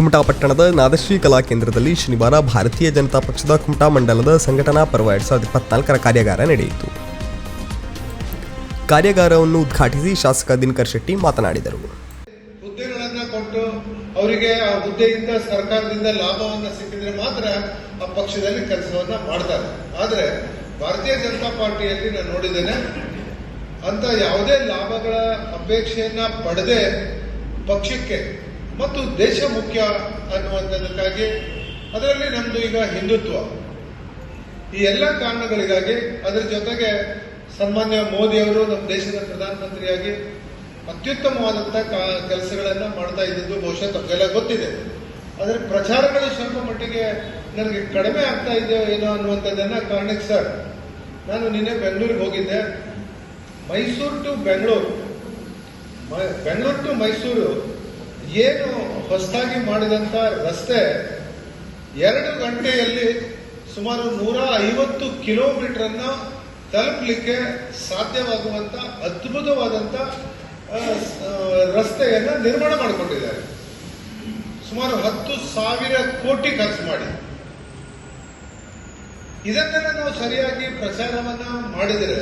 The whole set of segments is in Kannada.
ಕುಮಟಾ ಪಟ್ಟಣದ ನಾದಶ್ರೀ ಕಲಾ ಕೇಂದ್ರದಲ್ಲಿ ಶನಿವಾರ ಭಾರತೀಯ ಜನತಾ ಪಕ್ಷದ ಕುಮಟಾ ಮಂಡಲದ ಸಂಘಟನಾ ಪರ್ವ ಎರಡ್ ಸಾವಿರದ ಇಪ್ಪತ್ನಾಲ್ಕರ ಕಾರ್ಯಾಗಾರ ನಡೆಯಿತು. ಕಾರ್ಯಾಗಾರವನ್ನು ಉದ್ಘಾಟಿಸಿ ಶಾಸಕ ದಿನಕರ್ ಶೆಟ್ಟಿ ಮಾತನಾಡಿದರು. ಹುದ್ದೆಗಳನ್ನು ಕೊಟ್ಟು ಅವರಿಗೆ ಆ ಹುದ್ದೆಯಿಂದ ಸರ್ಕಾರದಿಂದ ಲಾಭವನ್ನ ಸಿಕ್ಕಿದ್ರೆ ಮಾತ್ರ ಆ ಪಕ್ಷದಲ್ಲಿ ಕೆಲಸವನ್ನ ಮಾಡ್ತಾರೆ. ಆದ್ರೆ ಭಾರತೀಯ ಜನತಾ ಪಾರ್ಟಿಯಲ್ಲಿ ನಾನು ನೋಡಿದ್ದೇನೆ, ಅಂತ ಯಾವುದೇ ಲಾಭಗಳ ಅಪೇಕ್ಷೆಯನ್ನ ಪಡೆದೇ ಪಕ್ಷಕ್ಕೆ ಮತ್ತು ದೇಶ ಮುಖ್ಯ ಅನ್ನುವಂಥದ್ದಕ್ಕಾಗಿ ಅದರಲ್ಲಿ ನಮ್ಮದು ಈಗ ಹಿಂದುತ್ವ. ಈ ಎಲ್ಲ ಕಾರಣಗಳಿಗಾಗಿ ಅದರ ಜೊತೆಗೆ ಸನ್ಮಾನ್ಯ ಮೋದಿ ಅವರು ನಮ್ಮ ದೇಶದ ಪ್ರಧಾನಮಂತ್ರಿಯಾಗಿ ಅತ್ಯುತ್ತಮವಾದಂಥ ಕೆಲಸಗಳನ್ನು ಮಾಡ್ತಾ ಇದ್ದದ್ದು ಬಹುಶಃ ತಮಗೆಲ್ಲ ಗೊತ್ತಿದೆ. ಆದರೆ ಪ್ರಚಾರಗಳು ಸ್ವಲ್ಪ ಮಟ್ಟಿಗೆ ನನಗೆ ಕಡಿಮೆ ಆಗ್ತಾ ಇದೆಯೋ ಏನೋ ಅನ್ನುವಂಥದ್ದನ್ನು ಕಾರಣಕ್ಕೆ ಸರ್, ನಾನು ನಿನ್ನೆ ಬೆಂಗಳೂರಿಗೆ ಹೋಗಿದ್ದೆ. ಮೈಸೂರು ಟು ಬೆಂಗಳೂರು ಬೆಂಗಳೂರು ಟು ಮೈಸೂರು ಏನು ಹೊಸದಾಗಿ ಮಾಡಿದಂತ ರಸ್ತೆ ಎರಡು ಗಂಟೆಯಲ್ಲಿ ಸುಮಾರು ನೂರ ಐವತ್ತು ಕಿಲೋಮೀಟರ್ ಅನ್ನ ತಲುಪಲಿಕ್ಕೆ ಸಾಧ್ಯವಾಗುವಂತ ಅದ್ಭುತವಾದಂತ ರಸ್ತೆಯನ್ನು ರಸ್ತೆಯನ್ನ ನಿರ್ಮಾಣ ಮಾಡಿಕೊಂಡಿದ್ದಾರೆ. ಸುಮಾರು ಹತ್ತು ಸಾವಿರ ಕೋಟಿ ಖರ್ಚು ಮಾಡಿ. ಇದನ್ನೆಲ್ಲ ನಾವು ಸರಿಯಾಗಿ ಪ್ರಚಾರವನ್ನ ಮಾಡಿದರೆ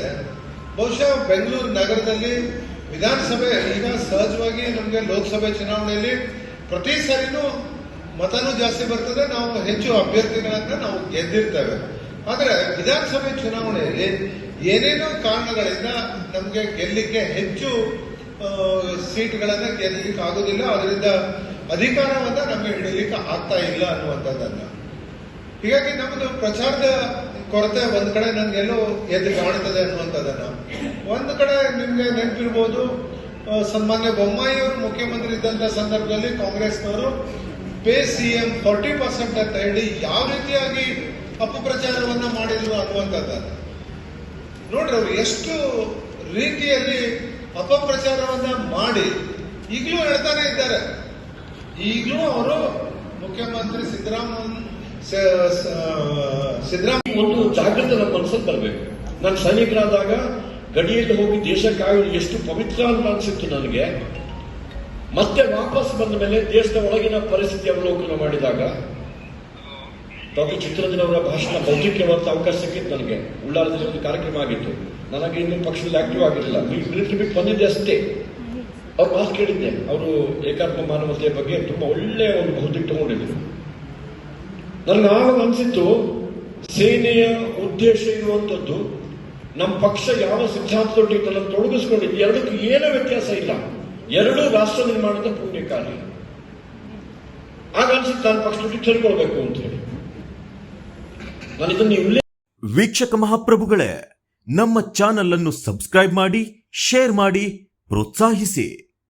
ಬಹುಶಃ ಬೆಂಗಳೂರು ನಗರದಲ್ಲಿ ವಿಧಾನಸಭೆ ಈಗ ಸಹಜವಾಗಿ ನಮಗೆ ಲೋಕಸಭೆ ಚುನಾವಣೆಯಲ್ಲಿ ಪ್ರತಿ ಸಾರಿನೂ ಮತನೂ ಜಾಸ್ತಿ ಬರ್ತದೆ, ನಾವು ಹೆಚ್ಚು ಅಭ್ಯರ್ಥಿಗಳನ್ನ ನಾವು ಗೆದ್ದಿರ್ತೇವೆ. ಆದರೆ ವಿಧಾನಸಭೆ ಚುನಾವಣೆಯಲ್ಲಿ ಏನೇನೋ ಕಾರಣಗಳಿಂದ ನಮಗೆ ಗೆಲ್ಲಿಕ್ಕೆ ಹೆಚ್ಚು ಸೀಟ್ಗಳನ್ನು ಗೆಲ್ಲಲಿಕ್ಕೆ ಆಗೋದಿಲ್ಲ ಅದರಿಂದ ಅಧಿಕಾರವನ್ನ ನಮಗೆ ಹಿಡಿಲಿಕ್ಕೆ ಆಗ್ತಾ ಇಲ್ಲ ಅನ್ನುವಂಥದ್ದನ್ನ. ಹೀಗಾಗಿ ನಮ್ಮದು ಪ್ರಚಾರದ ಕೊರತೆ ಒಂದ್ ಕಡೆ ನನ್ಗೆಲ್ಲೋ ಎದ್ರು ಕಾಣುತ್ತದೆ ಅನ್ನುವಂಥದ್ದನ್ನ. ಒಂದ್ ಕಡೆ ನಿಮ್ಗೆ ನೆನಪಿರ್ಬೋದು ಸನ್ಮಾನ್ಯ ಬೊಮ್ಮಾಯಿ ಅವರು ಮುಖ್ಯಮಂತ್ರಿ ಇದ್ದಂತ ಸಂದರ್ಭದಲ್ಲಿ ಕಾಂಗ್ರೆಸ್ನವರು ಪೇ ಸಿಎಂ ಫಾರ್ಟಿ ಪರ್ಸೆಂಟ್ ಅಂತ ಹೇಳಿ ಯಾವ ರೀತಿಯಾಗಿ ಅಪಪ್ರಚಾರವನ್ನ ಮಾಡಿದ್ರು ಅನ್ನುವಂಥದ್ದು. ನೋಡ್ರಿ ಅವ್ರು ಎಷ್ಟು ರೀತಿಯಲ್ಲಿ ಅಪಪ್ರಚಾರವನ್ನ ಮಾಡಿ ಈಗಲೂ ಹೇಳ್ತಾನೆ ಇದ್ದಾರೆ. ಈಗಲೂ ಅವರು ಮುಖ್ಯಮಂತ್ರಿ ಸಿದ್ದರಾಮನ್ ಸ- ಸ- ಸಿದ್ದರಾಮಯ್ಯ ಒಂದು ಜಾಗೃತ ನಮ್ಮ ಮನಸ್ಸಲ್ಲಿ ಬರಬೇಕು. ನಾನು ಸೈನಿಕರಾದಾಗ ಗಡಿಯಲ್ಲಿ ಹೋಗಿ ದೇಶ ಕಾಯುವುದು ಎಷ್ಟು ಪವಿತ್ರ ಅಂತ ಅನಿಸಿತ್ತು ನನಗೆ. ಮತ್ತೆ ವಾಪಸ್ ಬಂದ ಮೇಲೆ ದೇಶದ ಒಳಗಿನ ಪರಿಸ್ಥಿತಿ ಅವಲೋಕನ ಮಾಡಿದಾಗ, ಡಾಕ್ಟರ್ ಅವರ ಭಾಷಣ ಬೌದ್ಧಿಕವಾದ ಅವಕಾಶ ಸಿಕ್ಕಿತ್ತು ನನಗೆ. ಉಳ್ಳಾರದಲ್ಲಿ ಒಂದು ಕಾರ್ಯಕ್ರಮ ಆಗಿತ್ತು. ನನಗೆ ಇನ್ನೂ ಪಕ್ಷದಲ್ಲಿ ಆಕ್ಟಿವ್ ಆಗಿರಲಿಲ್ಲ. ಮಿಲಿಟರಿ ಬಿಟ್ಟು ಬಂದಿದ್ದೆ ಅಷ್ಟೇ. ಅವ್ರು ಮಾತು ಕೇಳಿದ್ದೆ. ಅವರು ಏಕಾತ್ಮ ಮಾನವತೆಯ ಬಗ್ಗೆ ತುಂಬಾ ಒಳ್ಳೆಯ ಒಂದು ಬೌದ್ಧಿಕ ತಗೊಂಡಿದ್ರು ನನಗೆ ಆವಾಗ ಅನಿಸಿತ್ತು, ಸೇನೆಯ ಉದ್ದೇಶ ಇರುವಂತದ್ದು, ನಮ್ಮ ಪಕ್ಷ ಯಾವ ಸಿದ್ಧಾಂತದೊಟ್ಟಿಗೆ ತನ್ನ ತೊಡಗಿಸ್ಕೊಂಡಿದ್ದು, ಎರಡಕ್ಕೂ ಏನೂ ವ್ಯತ್ಯಾಸ ಇಲ್ಲ. ಎರಡೂ ರಾಷ್ಟ್ರ ನಿರ್ಮಾಣದ ಪುಣ್ಯ ಕಾರ್ಯ ಆಗ ಅನ್ಸಿತ್ತು ನಾನು ಪಕ್ಷದೊಟ್ಟಿಗೆ ಅಂತ ಹೇಳಿ. ನಾನು ವೀಕ್ಷಕ ಮಹಾಪ್ರಭುಗಳೇ, ನಮ್ಮ ಚಾನಲ್ ಅನ್ನು ಸಬ್ಸ್ಕ್ರೈಬ್ ಮಾಡಿ, ಶೇರ್ ಮಾಡಿ, ಪ್ರೋತ್ಸಾಹಿಸಿ.